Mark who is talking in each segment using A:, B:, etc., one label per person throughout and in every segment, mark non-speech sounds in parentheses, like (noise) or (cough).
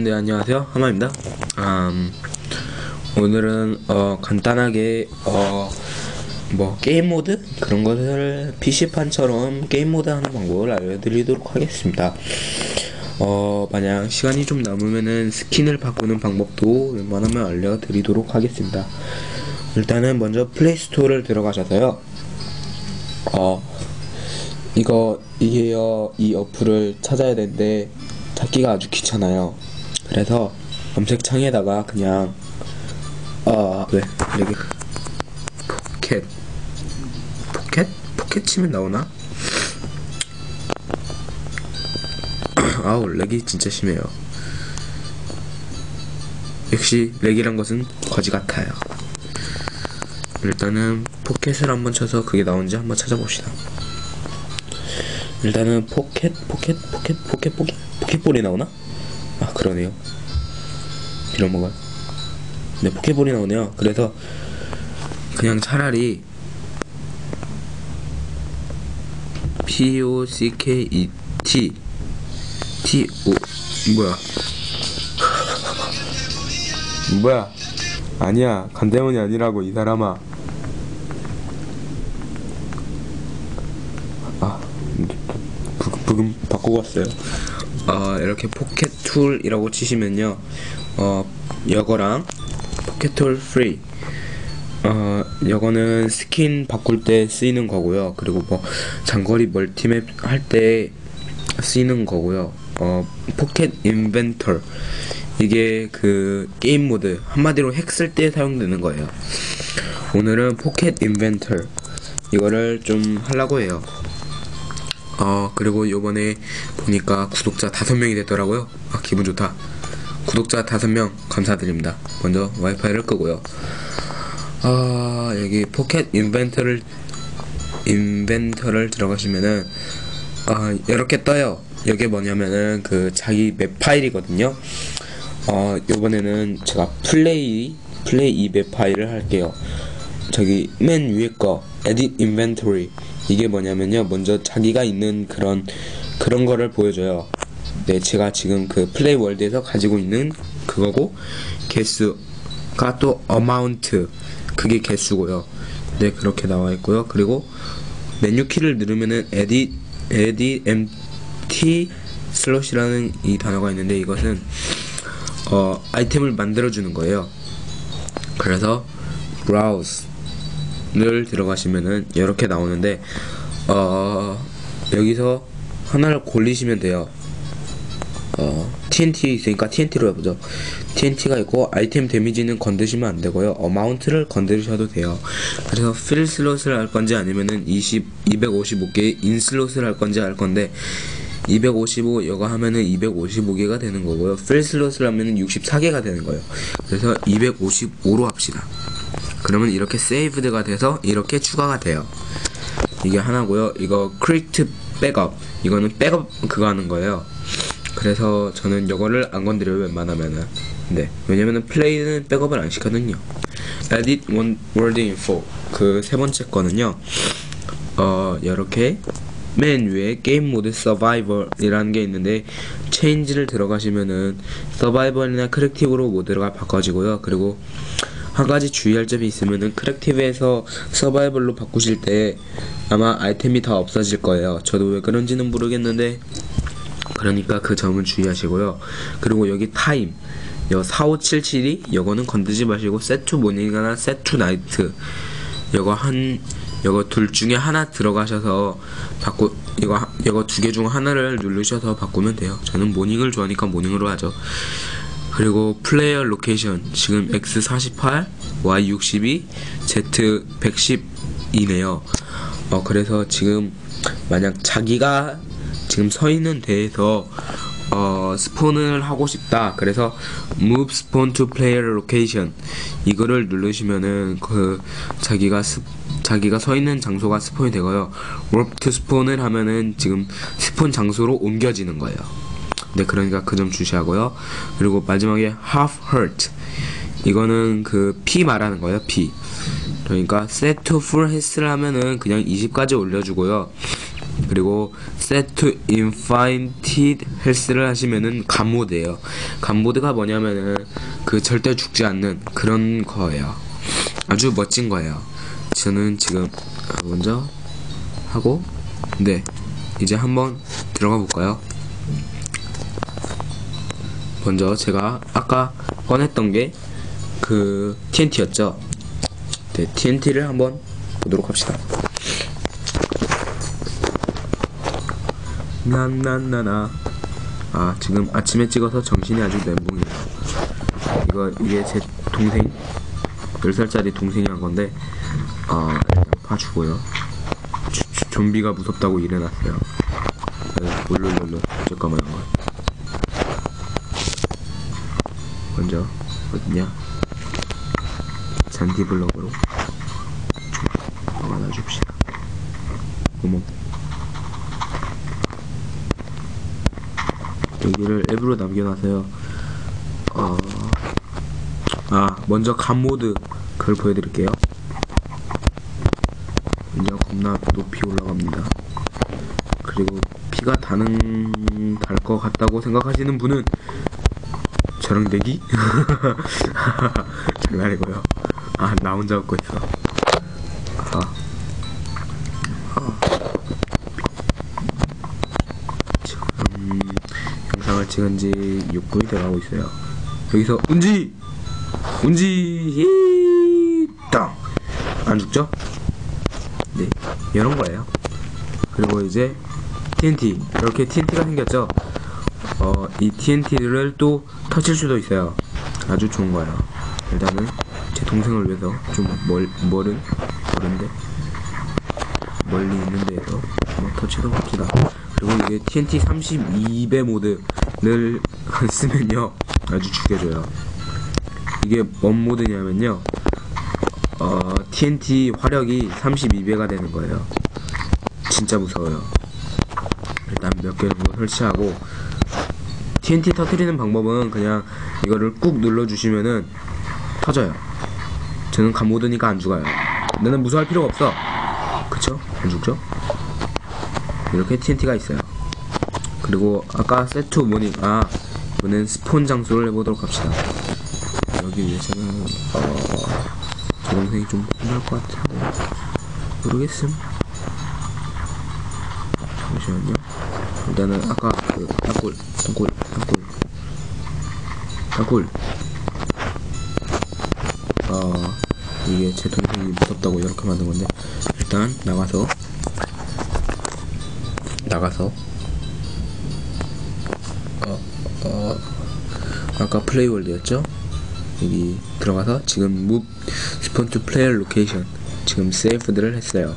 A: 네 안녕하세요 하마입니다. 음, 오늘은 어, 간단하게 어, 뭐 게임 모드 그런 것을 PC판처럼 게임 모드 하는 방법을 알려드리도록 하겠습니다. 어 만약 시간이 좀 남으면은 스킨을 바꾸는 방법도 웬만하면 알려드리도록 하겠습니다. 일단은 먼저 플레이스토어를 들어가셔서요. 어 이거 이게요 이 어플을 찾아야 되는데 찾기가 아주 귀찮아요. 그래서 검색창에다가 그냥 어왜 여기 포켓 포켓 포켓 치면 나오나? (clears throat) 아우 렉이 진짜 심해요. 역시 렉이란 것은 거지 같아요. 일단은 포켓을 한번 쳐서 그게 나온지 한번 찾아봅시다. 일단은 포켓 포켓 포켓 포켓 포켓 포켓볼이 나오나? 아 그러네요. 뭐가? 네 포켓볼이 나오네요. 그래서 그냥 차라리 P O C K E T T O 뭐야? (laughs) 뭐야? 아니야 간대문이 아니라고 이 사람아. 아 부, 부금 바꾸고 왔어요. 어 이렇게 포켓 툴이라고 치시면요. 어 이거랑 포켓 툴 프리. 어 이거는 스킨 바꿀 때 쓰이는 거고요. 그리고 뭐 장거리 멀티맵 할 때 쓰이는 거고요. 어 포켓 인벤터 이게 그 게임 모드 한마디로 핵 쓸 때 사용되는 거예요. 오늘은 포켓 인벤터 이거를 좀 하려고 해요. 어 그리고 요번에 보니까 구독자 다섯 명이 됐더라고요. 아 기분 좋다. 구독자 다섯 명 감사드립니다. 먼저 와이파이를 끄고요. 아 여기 포켓 인벤터를 인벤터를 들어가시면은 아 이렇게 떠요. 이게 뭐냐면은 그 자기 맵 파일이거든요. 어 요번에는 제가 플레이 플레이 이 맵 파일을 할게요. 저기 맨 위에 거 edit inventory 이게 뭐냐면요. 먼저 자기가 있는 그런 그런 거를 보여줘요. 네 제가 지금 그 플레이 월드에서 가지고 있는 그거고 개수가 또 amount 그게 개수고요. 네 그렇게 나와 있고요. 그리고 메뉴 키를 누르면은 edit edit empty 슬롯이라는 이 단어가 있는데 이것은 어 아이템을 만들어 주는 거예요. 그래서 browse 를 들어가시면은 이렇게 나오는데 어 여기서 하나를 골리시면 돼요. 어 TNT 있으니까 TNT로 해보죠. TNT가 있고 아이템 데미지는 건드시면 안 되고요. 어마운트를 건드리셔도 돼요. 그래서 필 슬롯을 할 건지 아니면은 20 255개 인 슬롯을 할 건지 할 건데 255 이거 하면은 255개가 되는 거고요. 필 슬롯을 하면은 64개가 되는 거예요. 그래서 255로 합시다. 그러면 이렇게 세이브드가 돼서 이렇게 추가가 돼요. 이게 하나고요. 이거 크리트 백업 이거는 백업 그거 하는 거예요. 그래서 저는 이거를 안 건드려요 웬만하면은. 네 왜냐면은 플레이는 백업을 안 시거든요. edit one word info 그 세 번째 거는요. 어 이렇게 맨 위에 게임 모드 서바이벌이라는 게 있는데 체인지를 들어가시면은 서바이벌이나 크랙티브로 모드가 바꿔지고요. 그리고 한 가지 주의할 점이 있으면은 크랙티브에서 서바이벌로 바꾸실 때 아마 아이템이 다 없어질 거예요. 저도 왜 그런지는 모르겠는데 그러니까 그 점은 주의하시고요. 그리고 여기 타임 여 4577이 요거는 건드지 마시고 세트 모닝이나 세트 나이트 요거 한 요거 둘 중에 하나 들어가셔서 바꾸 이거 이거 두 개 중 하나를 누르셔서 바꾸면 돼요. 저는 모닝을 좋아하니까 모닝으로 하죠. 그리고 플레이어 로케이션 지금 X48, Y62, Z110이네요. 어 그래서 지금 만약 자기가 지금 서 있는 데에서 어 스폰을 하고 싶다. 그래서 move spawn to player location 이거를 누르시면은 그 자기가 스 자기가 서 있는 장소가 스폰이 되고요. warp to spawn을 하면은 지금 스폰 장소로 옮겨지는 거예요. 네, 그러니까 그 점 주시하고요. 그리고 마지막에 half hurt. 이거는 그피 말하는 거예요, 피. 그러니까 set to full health를 하면은 그냥 20까지 올려주고요. 그리고 set to infinite health를 하시면은 간모드예요. 간모드가 뭐냐면은 그 절대 죽지 않는 그런 거예요. 아주 멋진 거예요. 저는 지금 먼저 하고 네 이제 한번 들어가 볼까요? 먼저 제가 아까 꺼냈던 게 그 TNT였죠. 네, TNT를 한번 보도록 합시다. 나나나나 아 지금 아침에 찍어서 정신이 아주 멘붕이에요. 이거 이게 제 동생 10살짜리 동생이 한 건데 아 일단 주- 좀비가 무섭다고 일어났어요. 울룰룰루 잠깐만요. 먼저 어딨냐? 잔디 블럭으로 좀 막아놔 줍시다. 구멍. 여기를 앱으로 남겨놔서요. 어, 아 먼저 간 모드 그걸 보여드릴게요. 먼저 겁나 높이 올라갑니다. 그리고 피가 다는 달 것 같다고 생각하시는 분은 저랑 내기? (laughs) 장난이고요. 아, 나 혼자 웃고 있어. 아. 아. 지금 영상을 찍은 지 6분이 돼가고 있어요. 여기서 운지! 운지! 히땅! 안 죽죠? 네, 이런 거예요. 그리고 이제 TNT 이렇게 TNT가 생겼죠. 어, 이 TNT를 또 터칠 수도 있어요. 아주 좋은 거예요. 일단은 제 동생을 위해서 좀 멀, 멀은 멀은데 멀리 있는 데에서 한번 터치도 합시다. 그리고 이게 TNT 32배 모드를 (laughs) 쓰면요 아주 죽여줘요. 이게 뭔 모드냐면요 어, TNT 화력이 32배가 되는 거예요. 진짜 무서워요. 일단 몇 개 정도 설치하고 TNT 터트리는 방법은 그냥 이거를 꾹 눌러주시면은 터져요. 저는 간모드니까 안 죽어요. 나는 무서워할 필요가 없어. 그쵸? 안 죽죠? 이렇게 TNT가 있어요. 그리고 아까 세트 모닝 아 이번엔 스폰 장소를 해보도록 합시다. 여기 위해서는 어, 제 동생이 좀 혼날 것 같은데 모르겠음. 잠시만요. 일단은 아까 그 땅굴, 땅굴, 땅굴, 땅굴. 어 이게 제 동생이 무섭다고 이렇게 만든 건데 일단 나가서 나가서 어, 어 아까 플레이월드였죠? 여기 들어가서 지금 move spawn to player location 지금 세이프들을 했어요.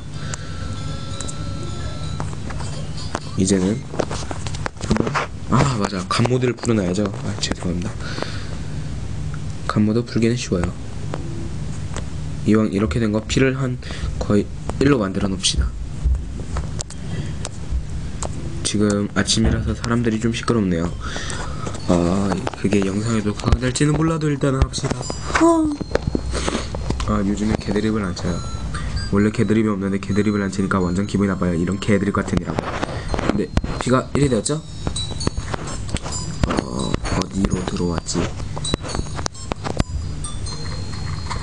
A: 이제는 아 맞아 간모드를 풀어놔야죠. 아 죄송합니다. 간모드 풀기는 쉬워요. 이왕 이렇게 된거 피를 한 거의 1로 만들어 놓읍시다. 지금 아침이라서 사람들이 좀 시끄럽네요. 아 그게 영상에도 가될지는 몰라도 일단은 합시다. 아 요즘에 개드립을 안 쳐요. 원래 개드립이 없는데 개드립을 안 치니까 완전 기분이 나빠요. 이런 개드립 같은 이라고. 근데 비가 1이 되었죠? 어 어디로 들어왔지?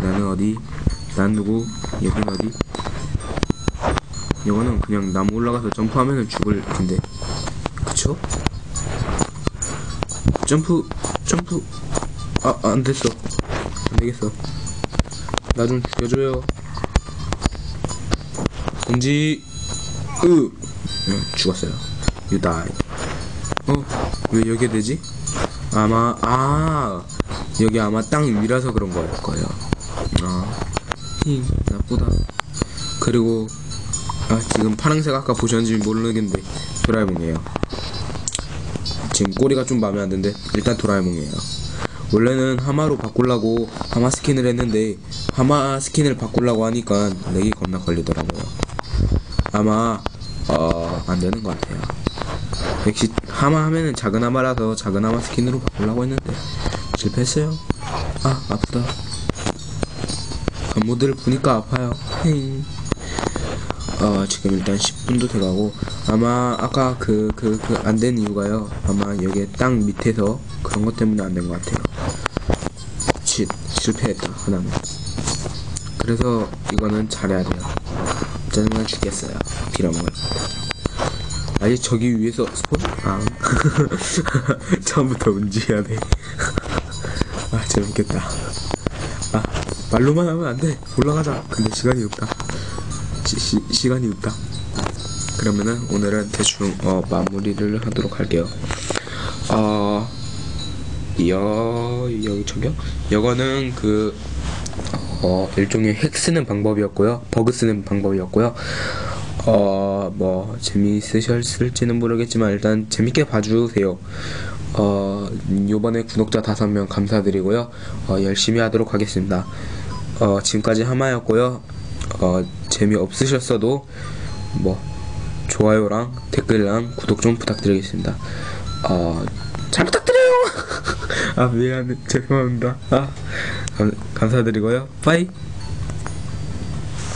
A: 나는 어디? 난 누구? 여긴 어디? 이거는 그냥 나무 올라가서 점프하면은 죽을 텐데 그쵸? 점프 점프 아 안됐어 안되겠어 나 좀 죽여줘요 공지 으 응, 죽었어요 You die 어? 왜 여기에 되지? 아마 아 여기 아마 땅 위라서 그런 거일 거예요 아 히, 나쁘다. 그리고 아 지금 파란색 아까 보셨는지 모르겠는데 도라에몽이에요. 지금 꼬리가 좀 마음에 안 드는데 일단 도라에몽이에요. 원래는 하마로 바꾸려고 하마 스킨을 했는데 하마 스킨을 바꾸려고 하니까 렉이 겁나 걸리더라고요. 아마 어 안 되는 것 같아요. 역시 하마 하면은 작은 하마라서 작은 하마 스킨으로 바꾸려고 했는데 실패했어요. 아 아프다 간모드를 보니까 아파요. 헤잉 어 지금 일단 10분도 돼가고 아마 아까 그 그 그 안 된 이유가요. 아마 여기 땅 밑에서 그런 것 때문에 안 된 것 같아요. 쉿 실패했다. 하나는 그래서 이거는 잘해야 돼요. 짜증나 죽겠어요. 빌어먹을. 아니 저기 위에서 스폰? 아. (laughs) 처음부터 운지해야 돼아 (laughs) 재밌겠다. 아 말로만 하면 안 돼 올라가자 근데 시간이 없다 시, 시, 시간이 없다 그러면은 오늘은 대충 어 마무리를 하도록 할게요 어 여, 여기 저기요? 이거는 그, 어, 일종의 핵 쓰는 방법이었고요. 버그 쓰는 방법이었고요. 어, 뭐, 재미있으셨을지는 모르겠지만, 일단 재밌게 봐주세요. 어, 요번에 구독자 다섯 명 감사드리고요. 어, 열심히 하도록 하겠습니다. 어, 지금까지 하마였고요. 어, 재미없으셨어도, 뭐, 좋아요랑 댓글랑 구독 좀 부탁드리겠습니다. 어, 잘 부탁드려요. (laughs) 아 미안해 죄송합니다. 아 감, 감사드리고요. 빠이.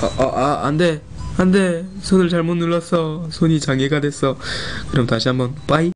A: 어어아 안돼 안돼 손을 잘못 눌렀어 손이 장애가 됐어. 그럼 다시 한번 빠이.